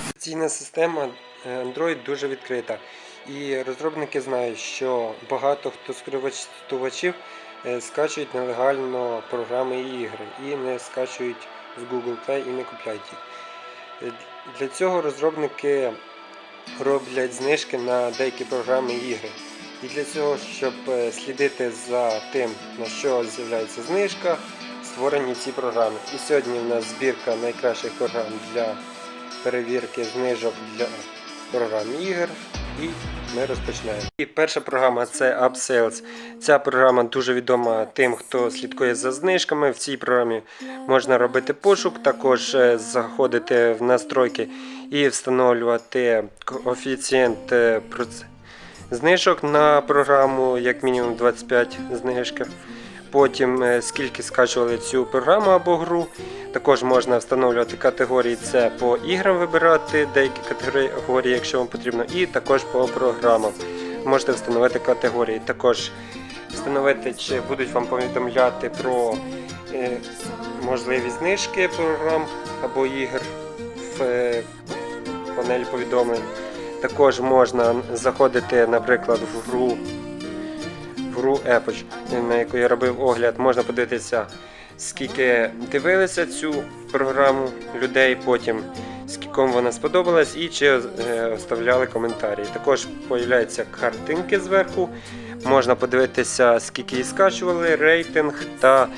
Операційна система е, Android дуже відкрита. І розробники знають, що багато хто з користувачів е, скачують нелегально програми і ігри і не скачують з Google Play і не купляють їх. Е, Для цього розробники роблять знижки на деякі програми і ігри. І для цього, щоб слідити за тим, на що з'являється знижка, створені ці програми. І сьогодні в нас збірка найкращих програм для перевірки знижок для програм ігор. І ми розпочинаємо. І перша програма це UpSales. Ця програма дуже відома тим, хто слідкує за знижками. В цій програмі можна робити пошук, також е, заходити в настройки і встановлювати коефіцієнт е, знижок на програму, як мінімум 25 знижка. Потім е, скільки скачували цю програму або гру. Також можна встановлювати категорії, це по іграм вибирати деякі категорії, якщо вам потрібно, і також по програмам. Можете встановити категорії. Також встановити, чи будуть вам повідомляти про е, можливі знижки програм або ігр в е, панелі повідомлень. Також можна заходити, наприклад, в гру гру Epoch, на яку я робив огляд, можна подивитися, скільки дивилися цю програму людей, потім скільком вона сподобалась і чи е, оставляли коментарі. Також появляються картинки зверху. Можна подивитися, скільки її скачували, рейтинг та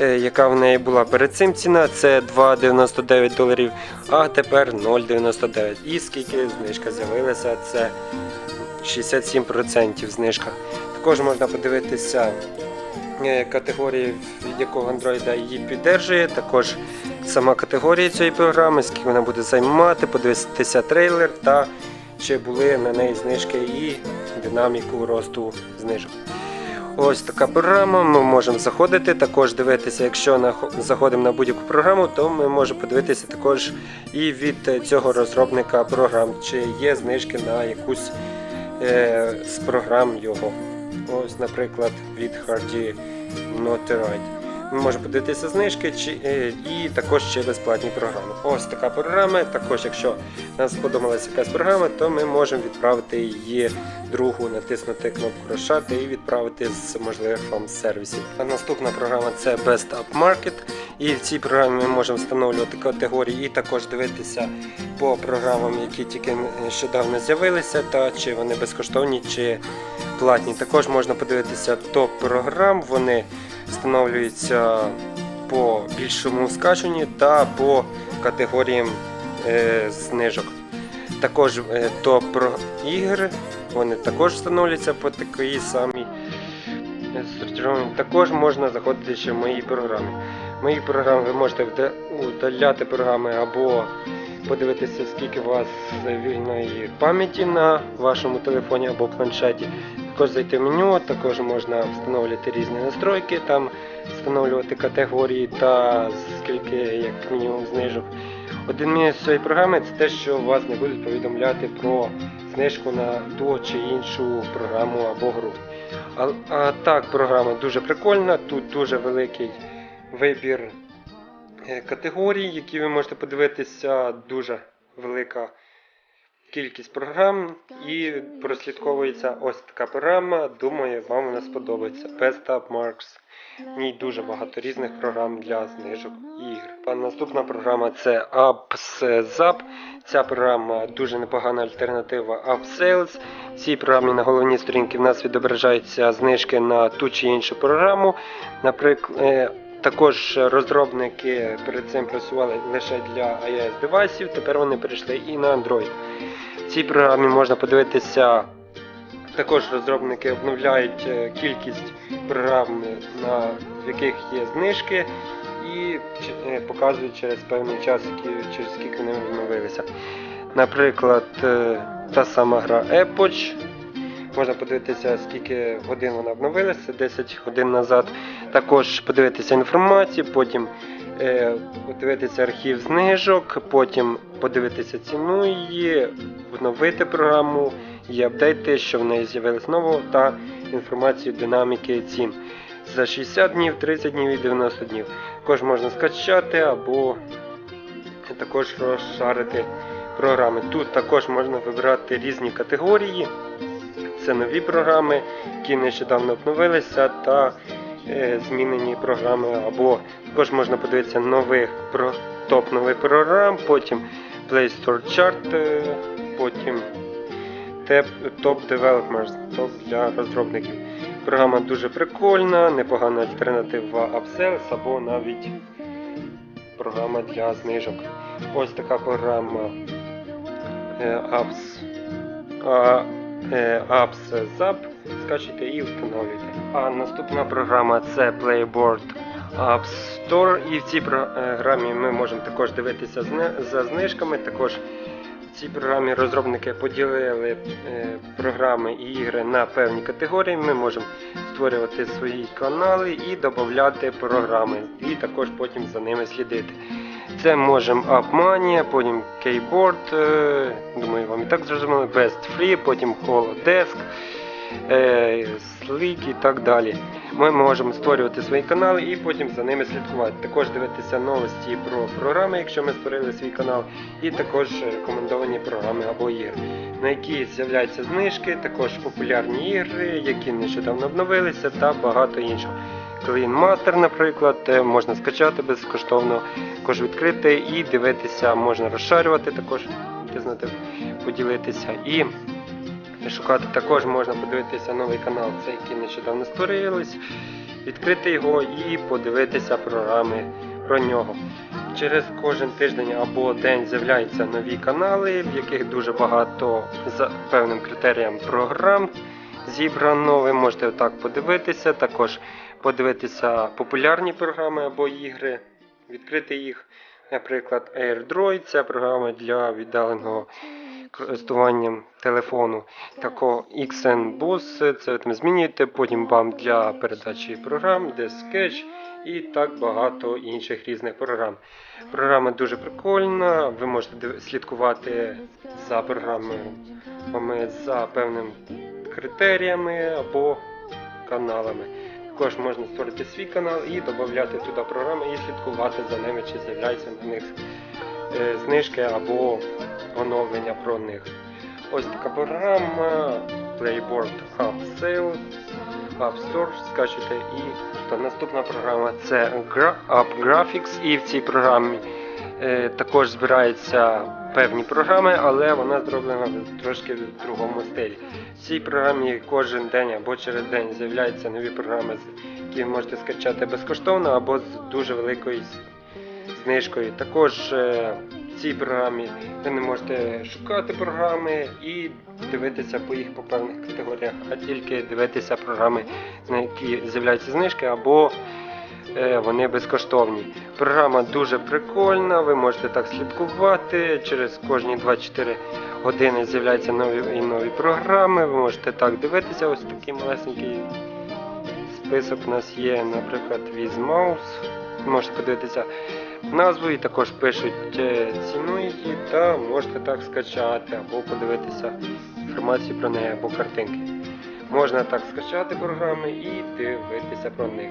е, яка в неї була перед цим ціна, це 2,99 доларів, а тепер 0,99. І скільки знижка з'явилася, це 67% знижка. Також можна подивитися е, категорії, від якого Android її піддержує. Також сама категорія цієї програми, скільки вона буде займати, подивитися трейлер та чи були на неї знижки і динаміку росту знижок. Ось така програма. Ми можемо заходити, також дивитися, якщо заходимо на будь-яку програму, то ми можемо подивитися також і від цього розробника програм, чи є знижки на якусь е, з програм його. Ось, наприклад, від Hardy Noterite. Ми можемо подивитися знижки чи, е, і також ще безплатні програми. Ось така програма. Також, якщо нам сподобалася якась програма, то ми можемо відправити її другу, натиснути кнопку розшати і відправити з можливих вам сервісів. А наступна програма це Best Up Market. І в цій програмі ми можемо встановлювати категорії і також дивитися по програмам, які тільки нещодавно з'явилися, та чи вони безкоштовні, чи платні. Також можна подивитися топ програм. Вони встановлюються по більшому скачанню та по категоріям е, знижок. Також е, топ про ігри, вони також встановлюються по такій самій е. Також можна заходити ще в мої програми. Мої програми ви можете удаляти програми або подивитися, скільки у вас вільної пам'яті на вашому телефоні або планшеті. Також зайти в меню, також можна встановлювати різні настройки, там встановлювати категорії та скільки як мінімум знижок. Один мінус цієї програми це те, що вас не будуть повідомляти про знижку на ту чи іншу програму або гру. А, а так, програма дуже прикольна, тут дуже великий вибір е, категорій, які ви можете подивитися, дуже велика кількість програм і прослідковується ось така програма. Думаю, вам вона сподобається. Best Up Marks. В ній дуже багато різних програм для знижок ігр. А наступна програма це UpSzap. Ця програма дуже непогана альтернатива UpSales. В цій програмі на головній сторінці в нас відображаються знижки на ту чи іншу програму. Наприклад, також розробники перед цим працювали лише для iOS девайсів, тепер вони перейшли і на Android. В цій програмі можна подивитися. Також розробники обновляють е, кількість програм, на, яких є знижки, і е, показують через певний час, через скільки вони обновилися. Наприклад, е, та сама гра Epoch. Можна подивитися, скільки годин вона обновилася, 10 годин назад. Також подивитися інформацію, потім е, подивитися архів знижок, потім подивитися ціну її, обновити програму, її апдейти, що в неї з'явилось нового, та інформацію динаміки цін за 60 днів, 30 днів і 90 днів. Також можна скачати або також розшарити програми. Тут також можна вибирати різні категорії. Це нові програми, які нещодавно обновилися, та е, змінені програми, або також можна подивитися нових про топ нових програм, потім Play Store Chart, е, потім Top Developers, топ для розробників. Програма дуже прикольна, непогана альтернатива Upsells або навіть програма для знижок. Ось така програма е, Apps, Apps Zap. Скачуйте і встановлюйте. А наступна програма це Playboard App Store. І в цій програмі ми можемо також дивитися за знижками. Також в цій програмі розробники поділили е, програми і ігри на певні категорії. Ми можемо створювати свої канали і додати програми, і також потім за ними слідити. Це можемо AppMania, потім Keyboard, е, думаю, вам і так зрозуміло, Best Free, потім Holodesk, е, Slick і так далі. Ми можемо створювати свої канали і потім за ними слідкувати. Також дивитися новості про програми, якщо ми створили свій канал, і також рекомендовані програми або ігри, на які з'являються знижки, також популярні ігри, які нещодавно обновилися, та багато іншого. Master, наприклад, е, можна скачати безкоштовно, також відкрити і дивитися, можна розшарювати, також знати, поділитися. І шукати також можна подивитися новий канал, цей який нещодавно створились, відкрити його і подивитися програми про нього. Через кожен тиждень або день з'являються нові канали, в яких дуже багато за певним критеріям програм зібрано. Ви можете отак подивитися, також подивитися популярні програми або ігри, відкрити їх. Наприклад, AirDroid це програма для віддаленого користування телефону. Тако XN Bus, це ви змінюєте, потім BAM для передачі програм, де і так багато інших різних програм. Програма дуже прикольна, ви можете слідкувати за програмами за певними критеріями або каналами. Також можна створити свій канал і додати туди програми і слідкувати за ними, чи з'являються на них е, знижки або оновлення про них. Ось така програма Playboard App Sale, App Store, скачуйте і наступна програма це App Graphics і в цій програмі також збираються певні програми, але вона зроблена трошки в другому стилі. В цій програмі кожен день або через день з'являються нові програми, які ви можете скачати безкоштовно або з дуже великою знижкою. Також е, в цій програмі ви не можете шукати програми і дивитися по їх по певних категоріях, а тільки дивитися програми, на які з'являються знижки або е, вони безкоштовні. Програма дуже прикольна, ви можете так слідкувати. Через кожні 24 години з'являються нові і нові програми. Ви можете так дивитися. Ось такий малесенький список у нас є, наприклад. Ви можете подивитися назву і також пишуть е, ціну її, та можете так скачати або подивитися інформацію про неї або картинки. Можна так скачати програми і дивитися про них.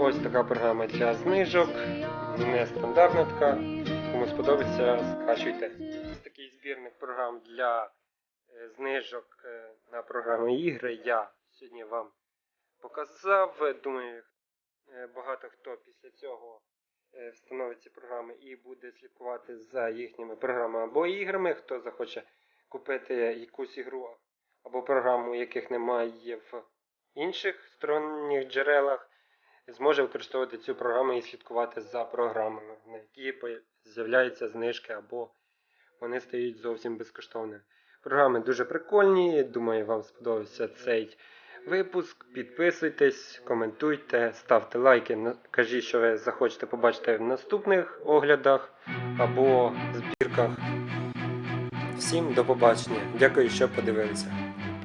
Ось така програма для знижок, нестандартна така. Кому сподобається, скачуйте. Ось такий збірник програм для е, знижок е, на програми ігри я сьогодні вам показав. Думаю, е, багато хто після цього встановить ці програми і буде слідкувати за їхніми програмами або іграми. Хто захоче купити якусь ігру або програму, яких немає в інших сторонніх джерелах, зможе використовувати цю програму і слідкувати за програмами, на які з'являються знижки або вони стають зовсім безкоштовними. Програми дуже прикольні. Думаю, вам сподобався цей випуск. Підписуйтесь, коментуйте, ставте лайки, кажіть, що ви захочете побачити в наступних оглядах або збірках. Всім до побачення. Дякую, що подивилися.